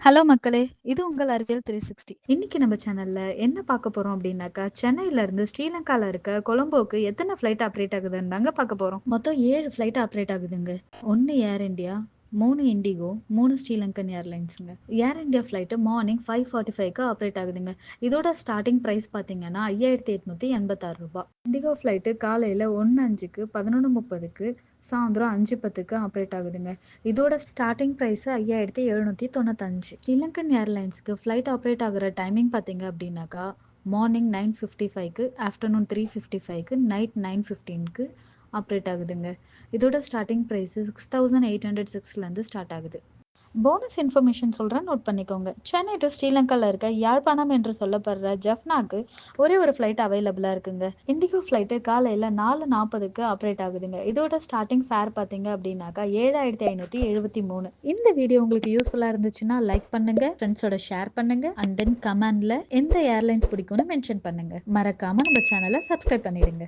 Hello மக்களே! இது உங்கள் அறிவியல் 360. இன்னைக்கு நம்ம சேனல்ல என்ன பார்க்க போறோம் அப்படின்னாக்கா சென்னையில இருந்து ஸ்ரீலங்கால இருக்க கொலம்போக்கு எத்தனை ஃப்ளைட் ஆப்ரேட் ஆகுதுன்னு தாங்க பார்க்க போறோம். மொத்தம் ஏழு ஃபிளைட் ஆப்ரேட் ஆகுதுங்க. ஒன்னு ஏர் இந்தியா மூணு இண்டிகோ மூணு Sri Lankan ஏர்லைன்ஸுங்க. Air India flight morning five forty ஃபைவ்க்கு ஆப்ரேட் ஆகுதுங்க. இதோட ஸ்டார்டிங் ப்ரைஸ் பார்த்தீங்கன்னா ஐயாயிரத்தி எட்நூற்றி எண்பத்தாறு ரூபா. இண்டிகோ ஃப்ளைட்டு காலையில் ஒன்று அஞ்சுக்கு பதினொன்று முப்பதுக்கு சாயந்தரம் அஞ்சு பத்துக்கு ஆப்ரேட் ஆகுதுங்க. இதோட ஸ்டார்டிங் ப்ரைஸ் ஐயாயிரத்தி எழுநூற்றி தொண்ணூத்தஞ்சு. ஸ்ரீலங்கன் ஏர்லைன்ஸ்க்கு ஃப்ளைட் ஆப்ரேட் ஆகிற டைமிங் பார்த்தீங்க அப்படின்னாக்கா மார்னிங் நைன் ஃபிஃப்டி ஃபைவ்க்கு ஆஃப்டர்நூன் த்ரீ ஃபிஃப்டி ஃபைவ்க்கு நைட் நைன் ஃபிஃப்டீனுக்கு ஆப்ரேட் ஆகுதுங்க. இதோட starting price six thousand eight hundred சிக்ஸ்லேருந்து start ஆகுது. போனஸ் இன்ஃபர்மேஷன் சொல்கிறேன் நோட் பண்ணிக்கோங்க. சென்னை டூ ஸ்ரீலங்காவில் இருக்க யாழ்ப்பாணம் என்று சொல்லப்படுற ஜஃப்னாக்கு ஒரே ஒரு ஃப்ளைட் அவைலபிளாக இருக்குங்க. இண்டிகோ ஃப்ளைட் காலையில 4:40க்கு ஆப்பரேட் ஆகுதுங்க. இதோட ஸ்டார்டிங் ஃபேர் பார்த்தீங்க அப்டின்னாக்கா, ரூ. 7573. இந்த வீடியோ உங்களுக்கு யூஸ்ஃபுல்லாக இருந்துச்சுன்னா லைக் பண்ணுங்க, ஃப்ரெண்ட்ஸோட ஷேர் பண்ணுங்க அண்ட் தென் கமெண்ட்ல எந்த ஏர்லைன்ஸ் பிடிக்கும்னு மென்ஷன் பண்ணுங்க. மறக்காமல் நம்ம சேனலை சப்ஸ்கிரைப் பண்ணிடுங்க.